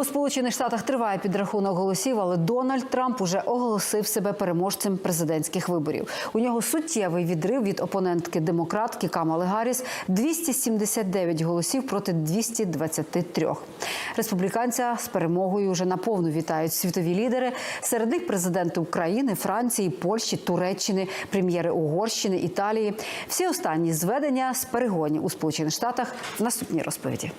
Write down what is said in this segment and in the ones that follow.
У Сполучених Штатах триває підрахунок голосів, але Дональд Трамп уже оголосив себе переможцем президентських виборів. У нього суттєвий відрив від опонентки демократки Камали Гарріс – 279 голосів проти 223. Республіканця з перемогою вже наповну вітають світові лідери. Серед них президенти України, Франції, Польщі, Туреччини, прем'єри Угорщини, Італії. Всі останні зведення з перегонів у Сполучених Штатах в наступній розповіді.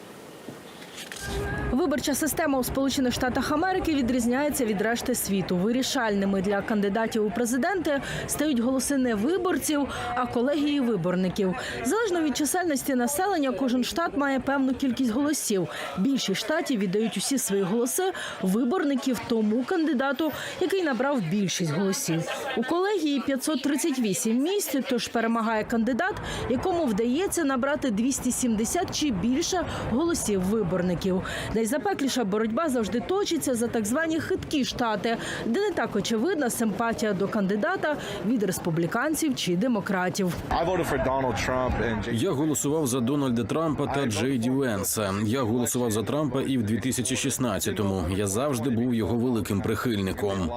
Виборча система у Сполучених Штатах Америки відрізняється від решти світу. Вирішальними для кандидатів у президенти стають голоси не виборців, а колегії виборників. Залежно від чисельності населення, кожен штат має певну кількість голосів. Більшість штатів віддають усі свої голоси виборників тому кандидату, який набрав більшість голосів. У колегії 538 місць, тож перемагає кандидат, якому вдається набрати 270 чи більше голосів виборників. Найзапекліша боротьба завжди точиться за так звані хиткі штати, де не так очевидна симпатія до кандидата від республіканців чи демократів. Я голосував за Дональда Трампа та Джей Ді Венса. Я голосував за Трампа і в 2016-му. Я завжди був його великим прихильником.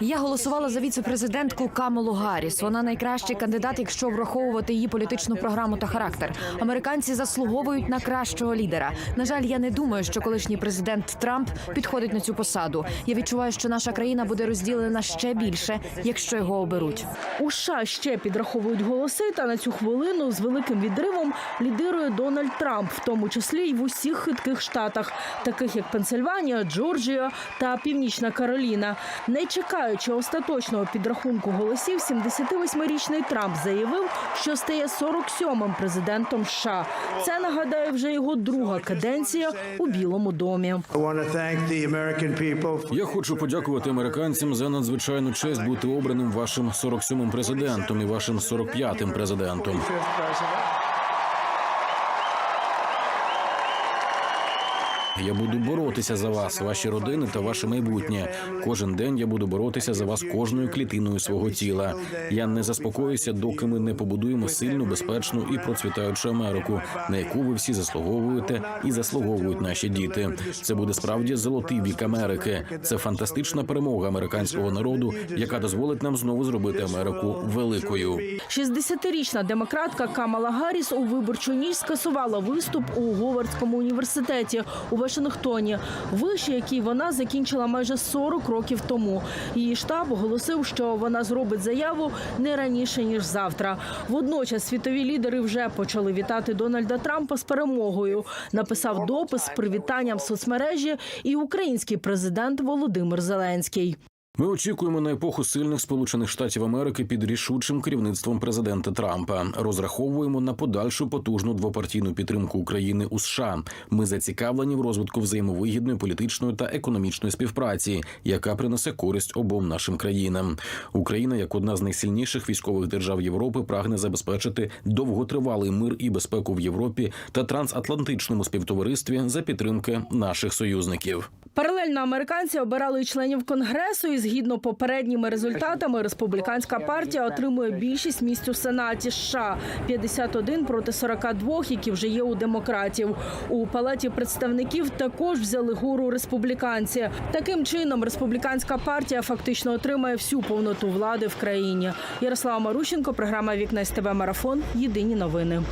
Я голосувала за віце-президентку Камалу Гарріс. Вона найкращий кандидат, якщо враховувати її політичну програму та характер. Американці заслуговують на кращого лідера. На жаль, я не думаю, що колишній президент Трамп підходить на цю посаду. Я відчуваю, що наша країна буде розділена ще більше, якщо його оберуть. У США ще підраховують голоси, та на цю хвилину з великим відривом лідирує Дональд Трамп, в тому числі й в усіх хитких штатах, таких як Пенсильванія, Джорджія та Північна Кароліна. Не чекаючи остаточного підрахунку голосів, 78-річний Трамп заявив, що стає 47-м президентом США. Це нагадає вже його друга каденція у Білому домі. Я хочу подякувати американцям за надзвичайну честь бути обраним вашим 47-м президентом і вашим 45-м президентом. Я буду боротися за вас, ваші родини та ваше майбутнє. Кожен день я буду боротися за вас кожною клітиною свого тіла. Я не заспокоюся, доки ми не побудуємо сильну, безпечну і процвітаючу Америку, на яку ви всі заслуговуєте і заслуговують наші діти. Це буде справді золотий вік Америки. Це фантастична перемога американського народу, яка дозволить нам знову зробити Америку великою. 60-річна демократка Камала Гарріс у виборчу ніч скасувала виступ у Говардському університеті у Вашингтоні, виші, який вона закінчила майже 40 років тому. Її штаб оголосив, що вона зробить заяву не раніше ніж завтра. Водночас світові лідери вже почали вітати Дональда Трампа з перемогою. Написав допис з привітанням в соцмережі і український президент Володимир Зеленський. Ми очікуємо на епоху сильних Сполучених Штатів Америки під рішучим керівництвом президента Трампа. Розраховуємо на подальшу потужну двопартійну підтримку України у США. Ми зацікавлені в розвитку взаємовигідної політичної та економічної співпраці, яка принесе користь обом нашим країнам. Україна, як одна з найсильніших військових держав Європи, прагне забезпечити довготривалий мир і безпеку в Європі та трансатлантичному співтоваристві за підтримки наших союзників. Паралельно американці обирали членів конгресу, і згідно попередніми результатами, республіканська партія отримує більшість місць у сенаті США 51 проти 42, які вже є у демократів. У палаті представників також взяли гору республіканці. Таким чином, республіканська партія фактично отримає всю повноту влади в країні. Ярослава Марущенко, програма Вікна СТБ Марафон. Єдині новини.